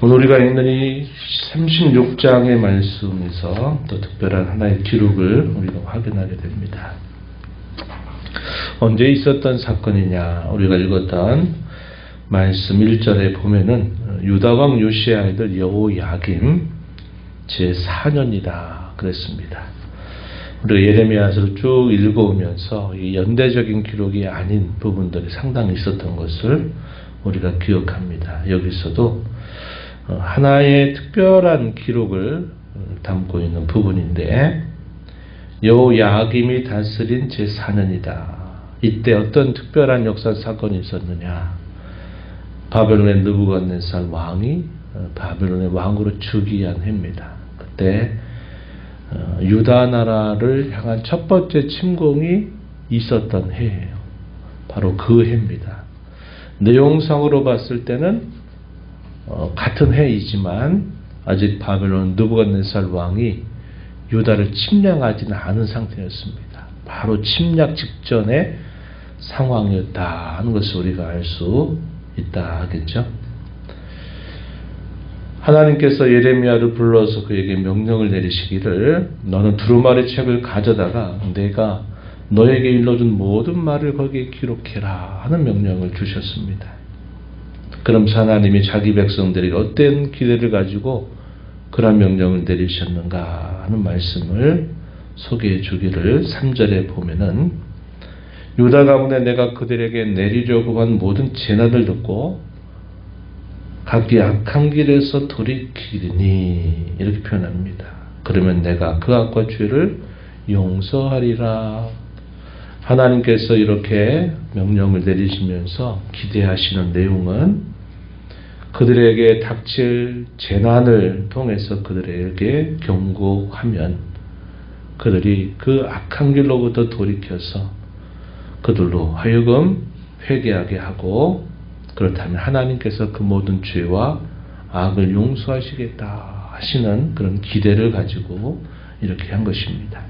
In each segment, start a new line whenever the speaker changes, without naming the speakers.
오늘 우리가 읽는 이 36장의 말씀에서 또 특별한 하나의 기록을 우리가 확인하게 됩니다. 언제 있었던 사건이냐? 우리가 읽었던 말씀 1절에 보면은 유다왕 요시의 아이들 여호야김 제4년이다 그랬습니다. 우리가 예레미야서를 쭉 읽어오면서 이 연대적인 기록이 아닌 부분들이 상당히 있었던 것을 우리가 기억합니다. 여기서도 어, 하나의 특별한 기록을 어, 담고 있는 부분인데 여호야김이 다스린 제4년이다. 이때 어떤 특별한 역사 사건이 있었느냐? 바벨론의 느부갓네살 왕이 어, 바벨론의 왕으로 즉위한 해입니다. 그때 유다 나라를 향한 첫 번째 침공이 있었던 해예요. 바로 그 해입니다. 내용상으로 봤을 때는 어, 같은 해이지만 아직 바벨론 느부갓네살 왕이 유다를 침략하지는 않은 상태였습니다. 바로 침략 직전의 상황이었다 하는 것을 우리가 알 수 있다 하겠죠. 하나님께서 예레미야를 불러서 그에게 명령을 내리시기를 너는 두루마리 책을 가져다가 내가 너에게 일러준 모든 말을 거기에 기록해라 하는 명령을 주셨습니다. 그럼 하나님이 자기 백성들에게 어떤 기대를 가지고 그런 명령을 내리셨는가 하는 말씀을 소개해 주기를 3절에 보면은 유다 가문에 내가 그들에게 내리려고 한 모든 재난을 듣고 각기 악한 길에서 돌이키리니 이렇게 표현합니다. 그러면 내가 그 악과 죄를 용서하리라. 하나님께서 이렇게 명령을 내리시면서 기대하시는 내용은 그들에게 닥칠 재난을 통해서 그들에게 경고하면 그들이 그 악한 길로부터 돌이켜서 그들로 하여금 회개하게 하고 그렇다면 하나님께서 그 모든 죄와 악을 용서하시겠다 하시는 그런 기대를 가지고 이렇게 한 것입니다.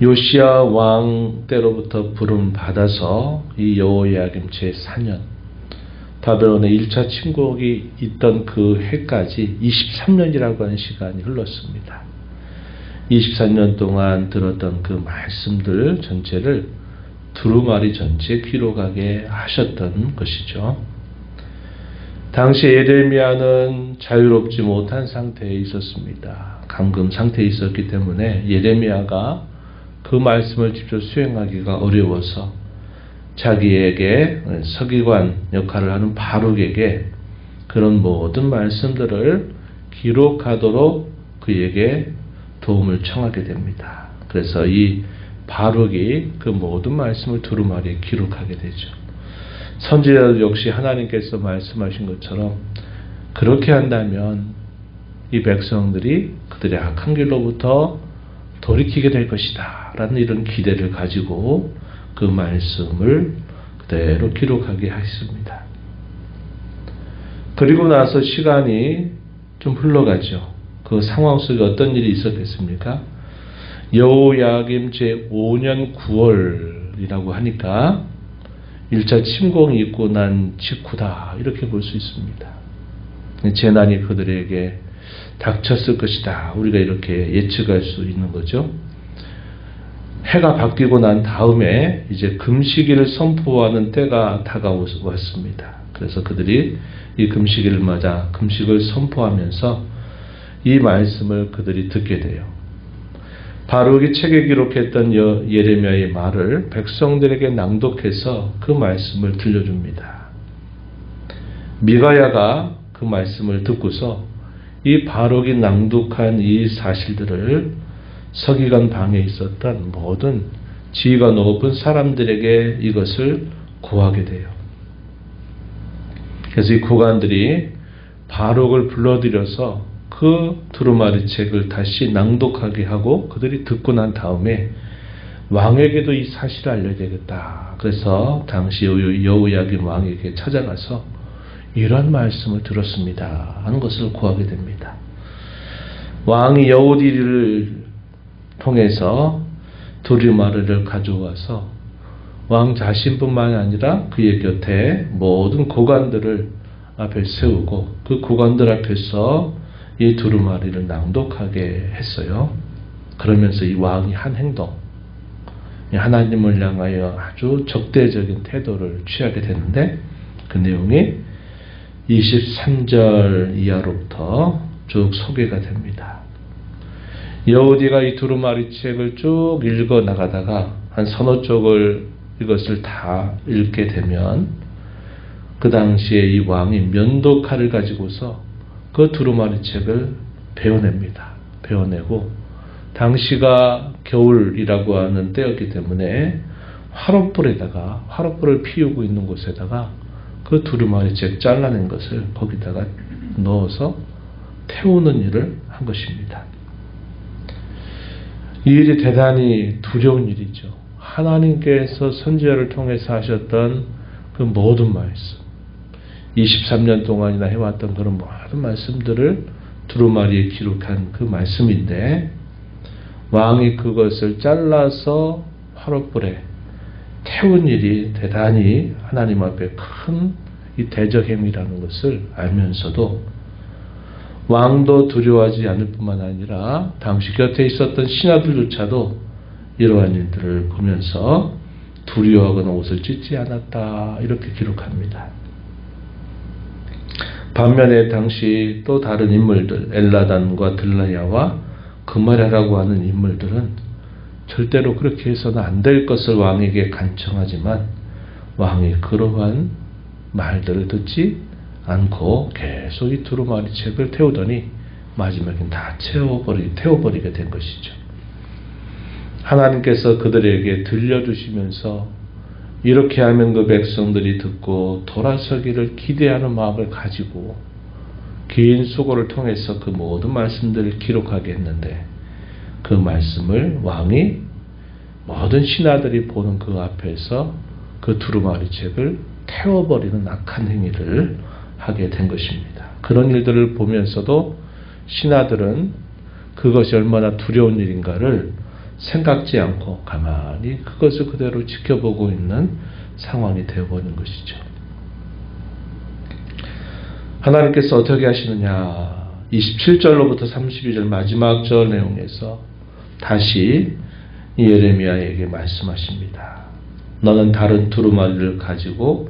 요시아 왕 때로부터 부름 받아서 이 여호야김 제 4년 바벨론의 1차 침공이 있던 그 해까지 23년이라고 하는 시간이 흘렀습니다. 24년 동안 들었던 그 말씀들 전체를 두루마리 전체 기록하게 하셨던 것이죠. 당시 예레미야는 자유롭지 못한 상태에 있었습니다. 감금 상태에 있었기 때문에 예레미야가 그 말씀을 직접 수행하기가 어려워서 자기에게 서기관 역할을 하는 바룩에게 그런 모든 말씀들을 기록하도록 그에게 도움을 청하게 됩니다. 그래서 이 바룩이 그 모든 말씀을 두루마리에 기록하게 되죠. 선지자들 역시 하나님께서 말씀하신 것처럼 그렇게 한다면 이 백성들이 그들의 악한 길로부터 돌이키게 될 것이다. 라는 이런 기대를 가지고 그 말씀을 그대로 기록하게 하셨습니다. 그리고 나서 시간이 좀 흘러가죠. 그 상황 속에 어떤 일이 있었겠습니까? 여호야김 제 5년 9월이라고 하니까 1차 침공이 있고 난 직후다 이렇게 볼 수 있습니다. 재난이 그들에게 닥쳤을 것이다. 우리가 이렇게 예측할 수 있는 거죠. 해가 바뀌고 난 다음에 이제 금식일을 선포하는 때가 다가왔습니다. 그래서 그들이 이 금식일을 맞아 금식을 선포하면서 이 말씀을 그들이 듣게 돼요. 바룩이 책에 기록했던 예레미야의 말을 백성들에게 낭독해서 그 말씀을 들려줍니다. 미가야가 그 말씀을 듣고서 이 바룩이 낭독한 이 사실들을 서기관 방에 있었던 모든 지위가 높은 사람들에게 이것을 구하게 돼요. 그래서 이 고관들이 바룩을 불러들여서 그 두루마리 책을 다시 낭독하게 하고 그들이 듣고 난 다음에 왕에게도 이 사실을 알려야 되겠다. 그래서 당시 여우야긴 왕에게 찾아가서 이런 말씀을 들었습니다. 하는 것을 구하게 됩니다. 왕이 여우디를 통해서 두루마리를 가져와서 왕 자신뿐만 아니라 그의 곁에 모든 고관들을 앞에 세우고 그 구관들 앞에서 이 두루마리를 낭독하게 했어요. 그러면서 이 왕이 한 행동, 하나님을 향하여 아주 적대적인 태도를 취하게 되는데 그 내용이 23절 이하로부터 쭉 소개가 됩니다. 여우디가 이 두루마리 책을 쭉 읽어 나가다가 한 서너 쪽을 이것을 다 읽게 되면 그 당시에 이 왕이 면도칼을 가지고서 그 두루마리 책을 베어냅니다. 베어내고 당시가 겨울이라고 하는 때였기 때문에 화롯불에다가 화롯불을 피우고 있는 곳에다가 그 두루마리 책 잘라낸 것을 거기다가 넣어서 태우는 일을 한 것입니다. 이 일이 대단히 두려운 일이죠. 하나님께서 선지자를 통해서 하셨던 그 모든 말씀, 23년 동안이나 해왔던 그런 모든 말씀들을 두루마리에 기록한 그 말씀인데 왕이 그것을 잘라서 화롯불에 태운 일이 대단히 하나님 앞에 큰 이 대적 행위라는 것을 알면서도 왕도 두려워하지 않을 뿐만 아니라 당시 곁에 있었던 신하들조차도 이러한 일들을 보면서 두려워하거나 옷을 찢지 않았다 이렇게 기록합니다. 반면에 당시 또 다른 인물들 엘라단과 들라야와 그마랴라고 하는 인물들은 절대로 그렇게 해서는 안 될 것을 왕에게 간청하지만 왕이 그러한 말들을 듣지 않고 계속 이 두루마리 책을 태우더니 마지막엔 다 채워버리, 태워버리게 된 것이죠. 하나님께서 그들에게 들려주시면서 이렇게 하면 그 백성들이 듣고 돌아서기를 기대하는 마음을 가지고 긴 수고를 통해서 그 모든 말씀들을 기록하게 했는데 그 말씀을 왕이 모든 신하들이 보는 그 앞에서 그 두루마리 책을 태워버리는 악한 행위를 하게 된 것입니다. 그런 일들을 보면서도 신하들은 그것이 얼마나 두려운 일인가를 생각지 않고 가만히 그것을 그대로 지켜보고 있는 상황이 되어버린 것이죠. 하나님께서 어떻게 하시느냐. 27절로부터 32절 마지막 절 내용에서 다시 예레미야에게 말씀하십니다. 너는 다른 두루마리를 가지고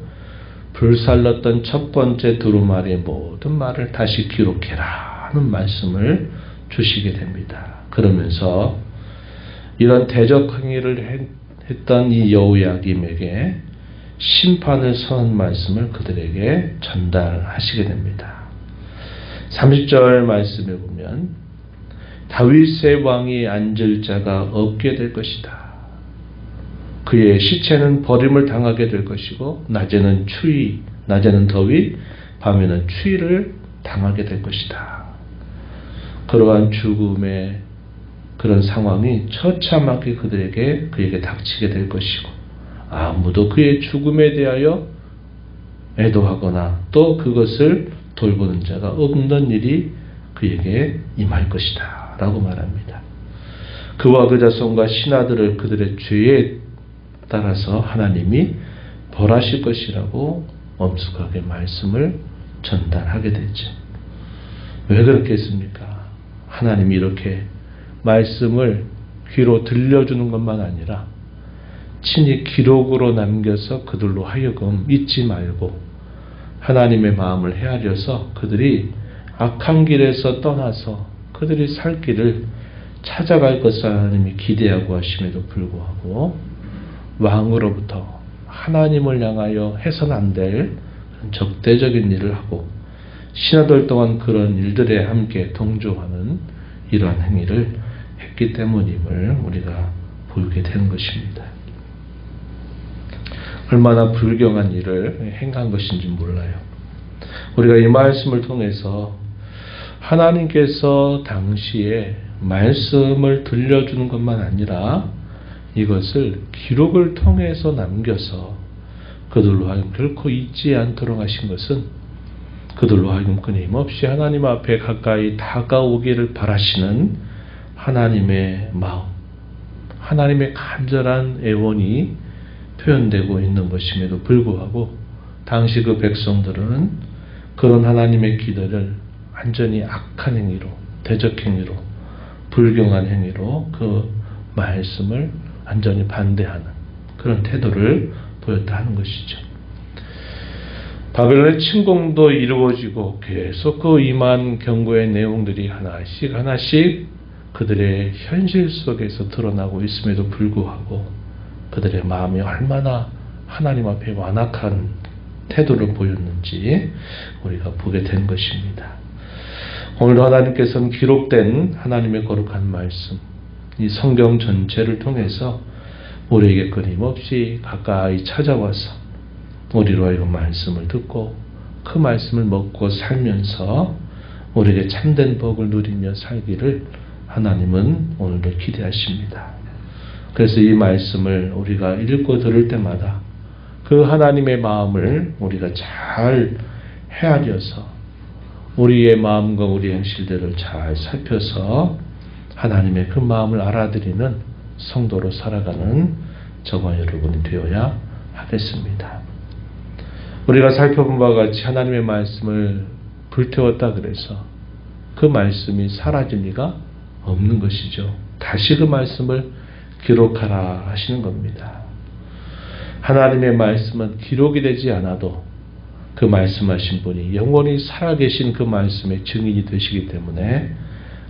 불살랐던 첫 번째 두루마리의 모든 말을 다시 기록해라 하는 말씀을 주시게 됩니다. 그러면서 이런 대적 행위를 했던 이 여우야김에게 심판을 선 말씀을 그들에게 전달하시게 됩니다. 30절 말씀에 보면 다윗의 왕이 앉을 자가 없게 될 것이다. 그의 시체는 버림을 당하게 될 것이고 낮에는 추위, 낮에는 더위, 밤에는 추위를 당하게 될 것이다. 그러한 죽음의 그런 상황이 처참하게 그들에게 그에게 닥치게 될 것이고 아무도 그의 죽음에 대하여 애도하거나 또 그것을 돌보는 자가 없는 일이 그에게 임할 것이다. 라고 말합니다. 그와 그 자손과 신하들을 그들의 죄에 따라서 하나님이 벌하실 것이라고 엄숙하게 말씀을 전달하게 되죠. 왜 그렇겠습니까? 하나님이 이렇게 말씀을 귀로 들려주는 것만 아니라 친히 기록으로 남겨서 그들로 하여금 잊지 말고 하나님의 마음을 헤아려서 그들이 악한 길에서 떠나서 그들이 살 길을 찾아갈 것을 하나님이 기대하고 하심에도 불구하고 왕으로부터 하나님을 향하여 해선 안 될 적대적인 일을 하고 신하들 동안 그런 일들에 함께 동조하는 이러한 행위를 했기 때문임을 우리가 보게 되는 것입니다. 얼마나 불경한 일을 행한 것인지 몰라요. 우리가 이 말씀을 통해서 하나님께서 당시에 말씀을 들려주는 것만 아니라 이것을 기록을 통해서 남겨서 그들로 하여금 결코 잊지 않도록 하신 것은 그들로 하여금 끊임없이 하나님 앞에 가까이 다가오기를 바라시는 하나님의 마음, 하나님의 간절한 애원이 표현되고 있는 것임에도 불구하고 당시 그 백성들은 그런 하나님의 기도를 완전히 악한 행위로, 대적 행위로, 불경한 행위로 그 말씀을 완전히 반대하는 그런 태도를 보였다 하는 것이죠. 바벨론의 침공도 이루어지고 계속 그 임한 경고의 내용들이 하나씩 하나씩 그들의 현실 속에서 드러나고 있음에도 불구하고 그들의 마음이 얼마나 하나님 앞에 완악한 태도를 보였는지 우리가 보게 된 것입니다. 오늘도 하나님께서는 기록된 하나님의 거룩한 말씀, 이 성경 전체를 통해서 우리에게 끊임없이 가까이 찾아와서 우리로 하여금 말씀을 듣고 그 말씀을 먹고 살면서 우리에게 참된 복을 누리며 살기를 하나님은 오늘도 기대하십니다. 그래서 이 말씀을 우리가 읽고 들을 때마다 그 하나님의 마음을 우리가 잘 헤아려서 우리의 마음과 우리 행실들을 잘 살펴서 하나님의 그 마음을 알아들이는 성도로 살아가는 저와 여러분이 되어야 하겠습니다. 우리가 살펴본 바와 같이 하나님의 말씀을 불태웠다 그래서 그 말씀이 사라질 리가 없는 것이죠. 다시 그 말씀을 기록하라 하시는 겁니다. 하나님의 말씀은 기록이 되지 않아도 그 말씀하신 분이 영원히 살아계신 그 말씀의 증인이 되시기 때문에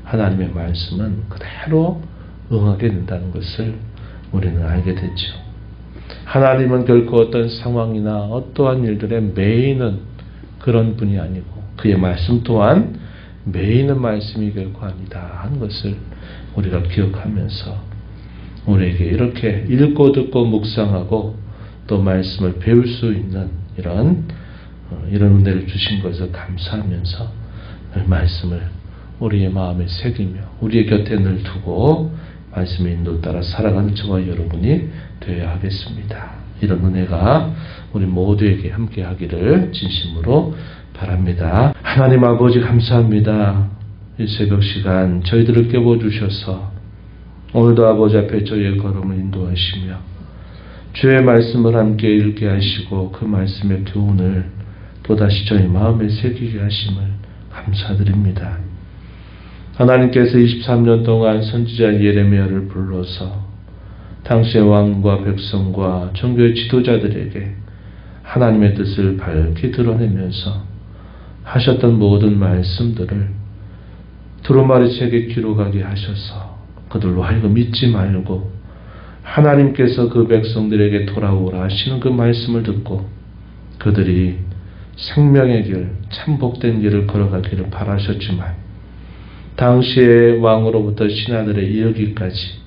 하나님의 말씀은 그대로 응하게 된다는 것을 우리는 알게 되죠. 하나님은 결코 어떤 상황이나 어떠한 일들의 메인은 그런 분이 아니고 그의 말씀 또한 메인은 말씀이 결코 아니다 하는 것을 우리가 기억하면서 우리에게 이렇게 읽고 듣고 묵상하고 또 말씀을 배울 수 있는 이런 어, 이런 은혜를 주신 것을 감사하면서 늘 말씀을 우리의 마음에 새기며 우리의 곁에 늘 두고 말씀의 인도 따라 살아가는 저와 여러분이 되어야 하겠습니다. 이런 은혜가 우리 모두에게 함께 하기를 진심으로 바랍니다. 하나님 아버지 감사합니다. 이 새벽 시간 저희들을 깨워주셔서 오늘도 아버지 앞에 저희의 걸음을 인도하시며 주의 말씀을 함께 읽게 하시고 그 말씀의 교훈을 또다시 저희 마음에 새기게 하심을 감사드립니다. 하나님께서 23년 동안 선지자 예레미야를 불러서 당시의 왕과 백성과 종교의 지도자들에게 하나님의 뜻을 밝게 드러내면서 하셨던 모든 말씀들을 두루마리 책에 기록하게 하셔서 그들로 하여금 믿지 말고 하나님께서 그 백성들에게 돌아오라 하시는 그 말씀을 듣고 그들이 생명의 길, 참 복된 길을 걸어가기를 바라셨지만 당시의 왕으로부터 신하들의 이야기까지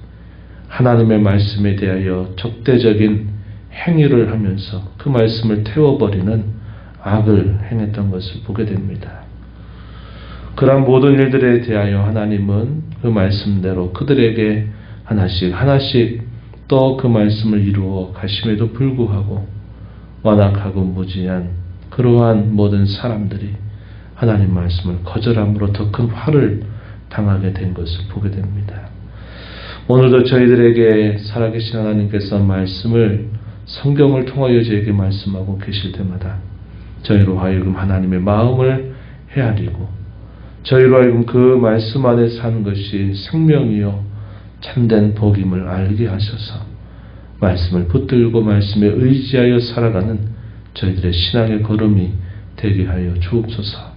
하나님의 말씀에 대하여 적대적인 행위를 하면서 그 말씀을 태워버리는 악을 행했던 것을 보게 됩니다. 그러한 모든 일들에 대하여 하나님은 그 말씀대로 그들에게 하나씩 하나씩 또 그 말씀을 이루어 가심에도 불구하고 완악하고 무지한 그러한 모든 사람들이 하나님 말씀을 거절함으로 더 큰 화를 당하게 된 것을 보게 됩니다. 오늘도 저희들에게 살아계신 하나님께서 말씀을 성경을 통하여 저에게 말씀하고 계실 때마다 저희로 하여금 하나님의 마음을 헤아리고 저희로 하여금 그 말씀 안에 사는 것이 생명이요 참된 복임을 알게 하셔서 말씀을 붙들고 말씀에 의지하여 살아가는 저희들의 신앙의 걸음이 되게 하여 주옵소서.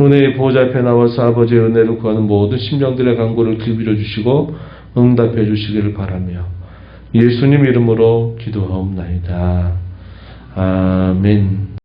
은혜의 보좌 앞에 나와서 아버지의 은혜를 구하는 모든 심령들의 간구를 기울여 주시고 응답해 주시기를 바라며 예수님 이름으로 기도하옵나이다. 아멘.